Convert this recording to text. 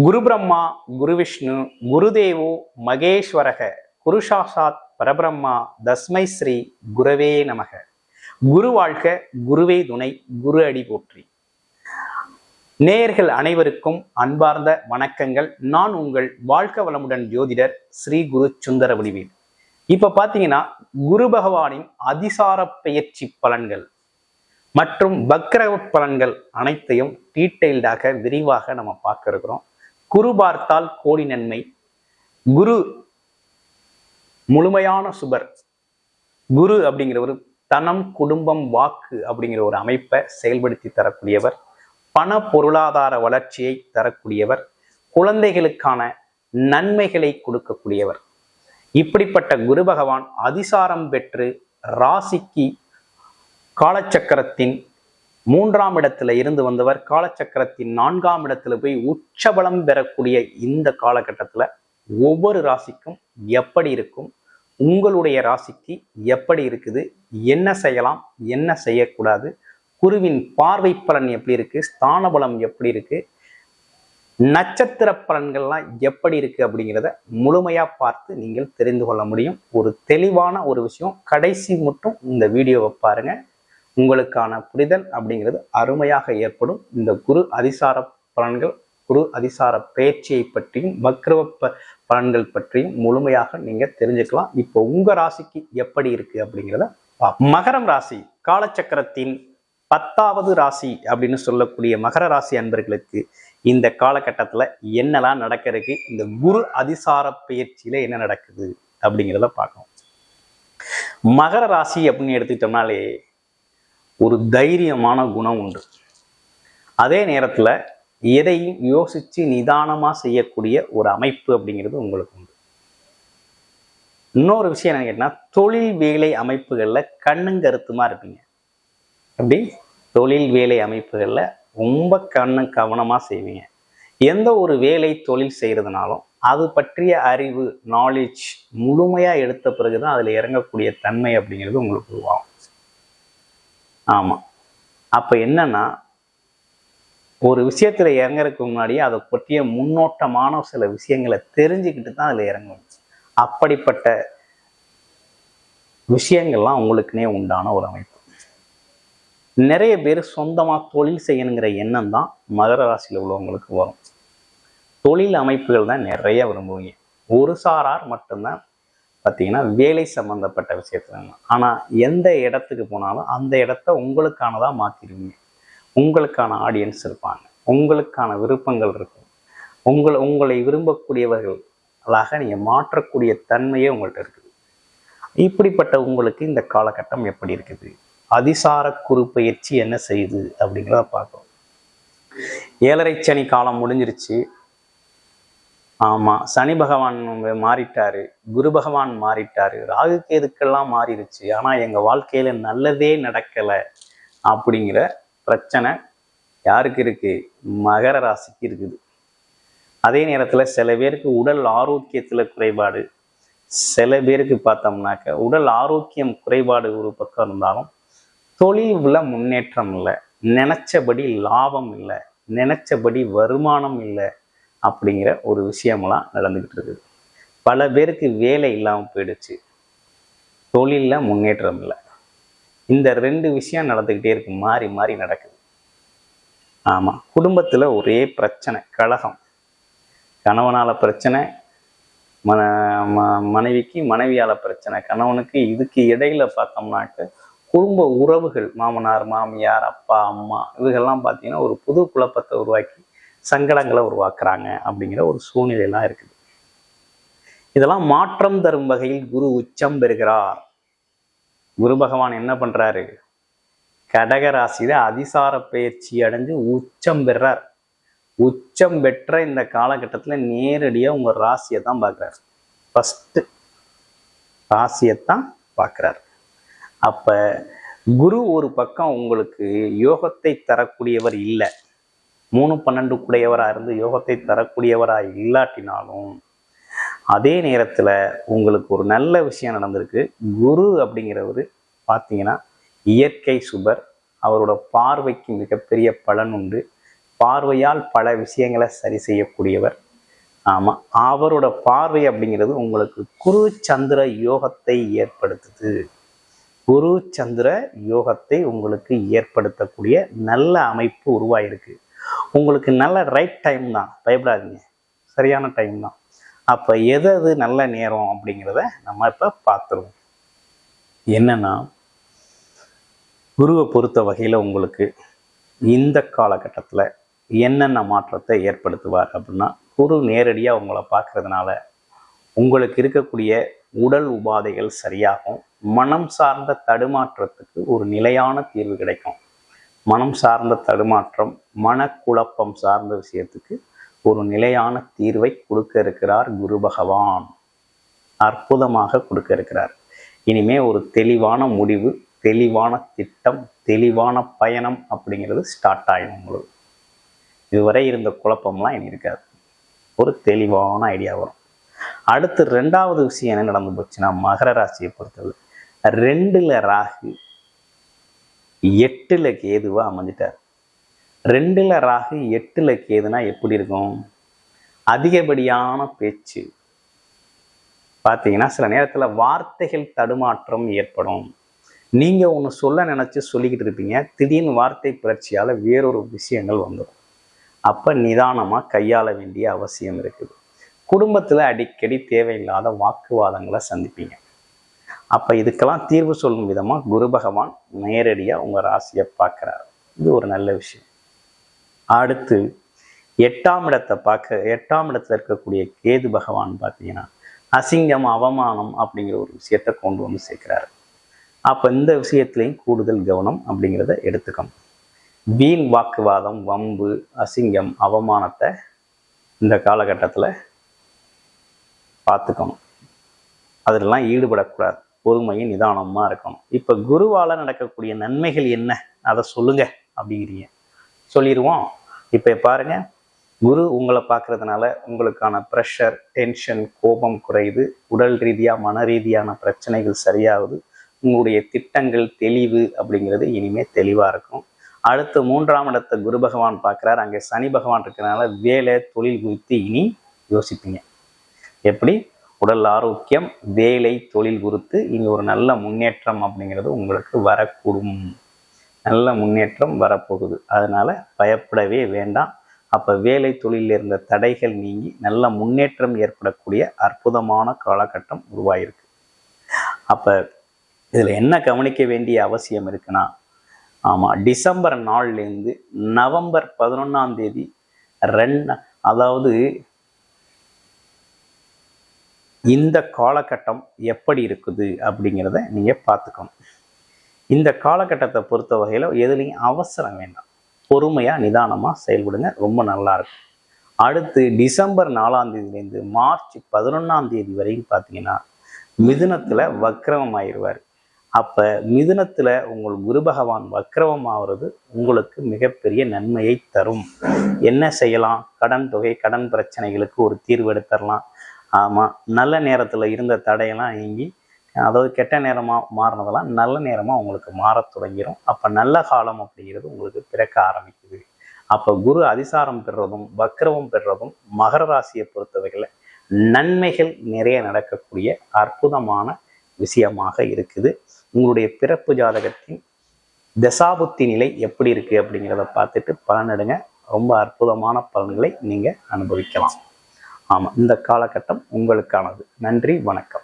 குரு பிரம்மா குரு விஷ்ணு குருதேவோ மகேஸ்வரக குருசாசாத் பரபிரம்மா தஸ்மை ஸ்ரீ குருவே நமக. குரு வாழ்க குருவே துணை குரு அடி போற்றி. நேயர்கள் அனைவருக்கும் அன்பார்ந்த வணக்கங்கள். நான் உங்கள் வாழ்க வளமுடன் ஜோதிடர் ஸ்ரீ குரு சுந்தர வடிவேல் இப்ப பாத்தீங்கன்னா குரு பகவானின் அதிசார பெயர்ச்சி பலன்கள் மற்றும் பக்ரவ பலன்கள் அனைத்தையும் டீட்டெயில்டாக விரிவாக நம்ம பார்க்க இருக்கிறோம். குரு பார்த்தால் கோடி நன்மை. குரு முழுமையான சுபர். குரு அப்படிங்கிறவர் தனம் குடும்பம் வாக்கு அப்படிங்கிற ஒரு அமைப்பை செயல்படுத்தி தரக்கூடியவர். பண பொருளாதார வளர்ச்சியை தரக்கூடியவர். குழந்தைகளுக்கான நன்மைகளை கொடுக்கக்கூடியவர். இப்படிப்பட்ட குரு பகவான் அதிசாரம் பெற்று ராசிக்கு காலச்சக்கரத்தின் மூன்றாம் இடத்துல இருந்து வந்தவர் காலச்சக்கரத்தின் நான்காம் இடத்துல போய் உச்சபலம் பெறக்கூடிய இந்த காலகட்டத்துல ஒவ்வொரு ராசிக்கும் எப்படி இருக்கும்? உங்களுடைய ராசிக்கு எப்படி இருக்குது? என்ன செய்யலாம்? என்ன செய்யக்கூடாது? குருவின் பார்வை பலன் எப்படி இருக்கு? ஸ்தான பலம் எப்படி இருக்கு? நட்சத்திர பலன்கள்லாம் எப்படி இருக்கு அப்படிங்கிறத முழுமையா பார்த்து நீங்கள் தெரிந்து கொள்ள முடியும். ஒரு தெளிவான ஒரு விஷயம். கடைசி மட்டும் இந்த வீடியோவை பாருங்க. உங்களுக்கான புரிதல் அப்படிங்கிறது அருமையாக ஏற்படும். இந்த குரு அதிசார பலன்கள் குரு அதிசார பயிற்சியை பற்றியும் வக்ரவ ப- பலன்கள் பற்றியும் முழுமையாக நீங்க தெரிஞ்சுக்கலாம். இப்போ உங்க ராசிக்கு எப்படி இருக்கு அப்படிங்கிறத மகரம் ராசி காலச்சக்கரத்தின் பத்தாவது ராசி அப்படின்னு சொல்லக்கூடிய மகர ராசி அன்பர்களுக்கு இந்த காலகட்டத்தில் என்னெல்லாம் நடக்கிறதுக்கு இந்த குரு அதிசார பயிற்சியில என்ன நடக்குது அப்படிங்கிறத பார்க்கணும் மகர ராசி அப்படின்னு எடுத்துக்கிட்டோம்னாலே ஒரு தைரியமான குணம் உண்டு. அதே நேரத்துல எதையும் யோசிச்சு நிதானமா செய்யக்கூடிய ஒரு அமைப்பு அப்படிங்கிறது உங்களுக்கு உண்டு. இன்னொரு விஷயம் என்ன கேட்டால் தொழில் வேலை அமைப்புகளில் கண்ணும் கருத்துமாக இருப்பீங்க. அப்படி தொழில் வேலை அமைப்புகளில் ரொம்ப கண்ணு கவனமா செய்வீங்க. எந்த ஒரு வேலை தொழில் செய்யறதுனாலும் அது பற்றிய அறிவு நாலேஜ் முழுமையா எடுத்த பிறகு தான் அதுல இறங்கக்கூடிய தன்மை அப்படிங்கிறது உங்களுக்கு உருவாகும். ஆமாம் அப்ப என்னன்னா ஒரு விஷயத்துல இறங்குறதுக்கு முன்னாடியே அதை பற்றிய முன்னோட்டமான சில விஷயங்களை தெரிஞ்சுக்கிட்டு தான் அதுல இறங்கணும். அப்படிப்பட்ட விஷயங்கள்லாம் உங்களுக்குனே உண்டான ஒரு அமைப்பு. நிறைய பேர் சொந்தமா தொழில் செய்யணுங்கிற எண்ணம் தான் மகர ராசியில் உள்ளவங்களுக்கு வரும். தொழில் அமைப்புகள் தான் நிறைய விரும்புவீங்க. ஒரு சாரார் மட்டும்தான் பார்த்தீங்கன்னா வேலை சம்மந்தப்பட்ட விஷயத்துல ஆனால் எந்த இடத்துக்கு போனாலும் அந்த இடத்த உங்களுக்கானதாக மாற்றிடுவீங்க உங்களுக்கான ஆடியன்ஸ் இருப்பாங்க. உங்களுக்கான விருப்பங்கள் இருக்கும். உங்களை உங்களை விரும்பக்கூடியவர்களாக நீங்கள் மாற்றக்கூடிய தன்மையே உங்கள்கிட்ட இருக்குது. இப்படிப்பட்ட உங்களுக்கு இந்த காலகட்டம் எப்படி இருக்குது? அதிசார குரு பயிற்சி என்ன செய்யுது அப்படிங்கிறத பார்க்கணும் ஏழரை சனி காலம் முடிஞ்சிருச்சு. ஆமாம் சனி பகவான் மாறிட்டாரு குரு பகவான் மாறிட்டாரு ராகு கேதுக்கெல்லாம் மாறிடுச்சு ஆனால் எங்கள் வாழ்க்கையில நல்லதே நடக்கலை அப்படிங்கிற பிரச்சனை யாருக்கு இருக்குது மகர ராசிக்கு இருக்குது. அதே நேரத்துல சில பேருக்கு உடல் ஆரோக்கியத்துல குறைபாடு. சில பேருக்கு பார்த்தோம்னாக்க உடல் ஆரோக்கியம் குறைபாடு ஒரு பக்கம் இருந்தாலும் தொழில்ல முன்னேற்றம் இல்லை. நினச்சபடி லாபம் இல்லை. நினச்சபடி வருமானம் இல்லை. அப்படிங்கிற ஒரு விஷயமெல்லாம் நடந்துகிட்டு இருக்குது. பல பேருக்கு வேலை இல்லாமல் போயிடுச்சு. தொழிலில் முன்னேற்றம் இல்லை. இந்த ரெண்டு விஷயம் நடந்துக்கிட்டே இருக்கு. மாறி மாறி நடக்குது. ஆமாம் குடும்பத்தில் ஒரே பிரச்சனை கழகம் கணவனால பிரச்சனை மன ம- மனைவிக்கு மனைவியால பிரச்சனை கணவனுக்கு இதுக்கு இடையில பார்த்தோம்னாக்க குடும்ப உறவுகள் மாமனார் மாமியார் அப்பா அம்மா இவங்கெல்லாம் பார்த்தீங்கன்னா ஒரு புது குழப்பத்தை உருவாக்கி சங்கடங்களை உருவாக்குறாங்க அப்படிங்கிற ஒரு சூழ்நிலையெல்லாம் இருக்குது. இதெல்லாம் மாற்றம் தரும் வகையில் குரு உச்சம் பெறுகிறார். குரு பகவான் என்ன பண்றாரு? கடக ராசியில அதிசார பயிற்சி அடைஞ்சு உச்சம் பெறார். உச்சம் பெற்ற இந்த காலகட்டத்தில் நேரடியாக உங்கள் ராசியை தான் பார்க்குறாரு. ஃபஸ்ட்டு ராசியைத்தான் பார்க்குறாரு. அப்போ குரு ஒரு பக்கம் உங்களுக்கு யோகத்தை தரக்கூடியவர் இல்லை. மூணு பன்னெண்டு கூடையவரா இருந்து யோகத்தை தரக்கூடியவராக இல்லாட்டினாலும் அதே நேரத்தில் உங்களுக்கு ஒரு நல்ல விஷயம் நடந்திருக்கு. குரு அப்படிங்கிறவர் பார்த்தீங்கன்னா இயற்கை சுபர். அவரோட பார்வைக்கு மிகப்பெரிய பலன் உண்டு. பார்வையால் பல விஷயங்களை சரி செய்யக்கூடியவர். ஆமாம் அவரோட பார்வை அப்படிங்கிறது உங்களுக்கு குரு சந்திர யோகத்தை ஏற்படுத்துது. குரு சந்திர யோகத்தை உங்களுக்கு ஏற்படுத்தக்கூடிய நல்ல அமைப்பு உருவாயிருக்கு. உங்களுக்கு நல்ல ரைட் டைம் தான். பயப்படாதீங்க. சரியான டைம் தான். அப்போ எது அது நல்ல நேரம் அப்படிங்கிறத நம்ம இப்போ பார்த்துருவோம். என்னன்னா குருவை பொறுத்த வகையில் உங்களுக்கு இந்த காலகட்டத்தில் என்னென்ன மாற்றத்தை ஏற்படுத்துவார் அப்படின்னா குரு நேரடியாக உங்களை பார்க்கறதுனால உங்களுக்கு இருக்கக்கூடிய உடல் உபாதைகள் சரியாகும். மனம் சார்ந்த தடுமாற்றத்துக்கு ஒரு நிலையான தீர்வு கிடைக்கும். மனம் சார்ந்த தடுமாற்றம் மனக்குழப்பம் சார்ந்த விஷயத்துக்கு ஒரு நிலையான தீர்வை கொடுக்க இருக்கிறார் குரு பகவான். அற்புதமாக கொடுக்க இருக்கிறார். இனிமே ஒரு தெளிவான முடிவு தெளிவான திட்டம் தெளிவான பயணம் அப்படிங்கிறது ஸ்டார்ட் ஆகிடும் உங்களுக்கு. இதுவரை இருந்த குழப்பம்லாம் இனி இருக்காது. ஒரு தெளிவான ஐடியா வரும். அடுத்து ரெண்டாவது விஷயம் என்ன நடந்து போச்சுன்னா மகர ராசியை பொறுத்தது ரெண்டுல ராகு எட்டுல கேதுவா அமைஞ்சிட்டார். ரெண்டுல ராகு எட்டுல கேதுனா எப்படி இருக்கும்? அதிகப்படியான பேச்சு. பார்த்தீங்கன்னா சில நேரத்தில் வார்த்தைகள் தடுமாற்றம் ஏற்படும். நீங்க ஒன்று சொல்ல நினைச்சு சொல்லிக்கிட்டு இருப்பீங்க. திடீர்னு வார்த்தை புரட்சியால் வேறொரு விஷயங்கள் வந்துடும். அப்போ நிதானமாக கையாள வேண்டிய அவசியம் இருக்குது. குடும்பத்தில் அடிக்கடி தேவையில்லாத வாக்குவாதங்களை சந்திப்பீங்க. அப்போ இதுக்கெல்லாம் தீர்வு சொல்லும் விதமாக குரு பகவான் நேரடியாக உங்கள் ராசியை பார்க்குறாரு. இது ஒரு நல்ல விஷயம். அடுத்து எட்டாம் இடத்தை பார்க்க எட்டாம் இடத்துல இருக்கக்கூடிய கேது பகவான் பார்த்தீங்கன்னா அசிங்கம் அவமானம் அப்படிங்கிற ஒரு விஷயத்தை கொண்டு வந்து சேர்க்கிறாரு. அப்போ இந்த விஷயத்துலையும் கூடுதல் கவனம் அப்படிங்கிறத எடுத்துக்கணும். வீண் வாக்குவாதம் வம்பு அசிங்கம் அவமானத்தை இந்த காலகட்டத்தில் பார்த்துக்கணும். அதிலெல்லாம் ஈடுபடக்கூடாது. பொறுமையும் நிதானமாக இருக்கணும். இப்போ குருவால் நடக்கக்கூடிய நன்மைகள் என்ன? அதை சொல்லுங்க அப்படிங்கிறீங்க. சொல்லிடுவோம் இப்போ பாருங்க குரு உங்களை பார்க்கறதுனால உங்களுக்கான ப்ரெஷர் டென்ஷன் கோபம் குறையுது. உடல் ரீதியாக மன ரீதியான பிரச்சனைகள் சரியாகுது. உங்களுடைய திட்டங்கள் தெளிவு அப்படிங்கிறது இனிமே தெளிவாக இருக்கும். அடுத்து மூன்றாம் இடத்தை குரு பகவான் பார்க்குறாரு. அங்கே சனி பகவான் இருக்கிறனால வேலை தொழில் குறித்து இனி யோசிப்பீங்க. எப்படி? உடல் ஆரோக்கியம் வேலை தொழில் குறித்து இனி ஒரு நல்ல முன்னேற்றம் அப்படிங்கிறது உங்களுக்கு வரக்கூடும். நல்ல முன்னேற்றம் வரப்போகுது. அதனால பயப்படவே வேண்டாம். அப்போ வேலை தொழிலில் இருந்த தடைகள் நீங்கி நல்ல முன்னேற்றம் ஏற்படக்கூடிய அற்புதமான காலகட்டம் உருவாயிருக்கு. அப்போ இதில் என்ன கவனிக்க வேண்டிய அவசியம் இருக்குன்னா ஆமாம் டிசம்பர் நாள்லேருந்து நவம்பர் பதினொன்றாம் தேதி ரெண்டு அதாவது இந்த காலகட்டம் எப்படி இருக்குது அப்படிங்கிறத நீங்கள் பார்த்துக்கணும். இந்த காலகட்டத்தை பொறுத்த வகையில் எதுலேயும் அவசரம் வேண்டாம். பொறுமையாக நிதானமாக செயல்படுங்க. ரொம்ப நல்லா இருக்கும். அடுத்து டிசம்பர் நாலாம் தேதியிலேருந்து மார்ச் பதினொன்றாம் தேதி வரையும் பார்த்தீங்கன்னா மிதுனத்தில் வக்ரவம் ஆயிடுவார் அப்போ மிதுனத்தில் உங்கள் குரு பகவான் வக்ரவம் ஆகிறது உங்களுக்கு மிகப்பெரிய நன்மையை தரும். என்ன செய்யலாம்? கடன் தொகை கடன் பிரச்சனைகளுக்கு ஒரு தீர்வு எடுத்துடலாம். ஆமாம் நல்ல நேரத்தில் இருந்த தடையெல்லாம் நீங்கி அதாவது கெட்ட நேரமாக மாறினதெல்லாம் நல்ல நேரமாக உங்களுக்கு மாறத் தொடங்கிடும் அப்போ நல்ல காலம் அப்படிங்கிறது உங்களுக்கு பிறக்க ஆரம்பிக்குது. அப்போ குரு அதிசாரம் பெறுறதும் வக்ரவம் பெறுறதும் மகர ராசியை பொறுத்தவரையில் நன்மைகள் நிறைய நடக்கக்கூடிய அற்புதமான விஷயமாக இருக்குது. உங்களுடைய பிறப்பு ஜாதகத்தின் தசாபுத்தி நிலை எப்படி இருக்குது அப்படிங்கிறத பார்த்துட்டு பலனிடுங்க ரொம்ப அற்புதமான பலன்களை நீங்கள் அனுபவிக்கலாம். ஆமாம் இந்த காலகட்டம் உங்களுக்கானது. நன்றி வணக்கம்.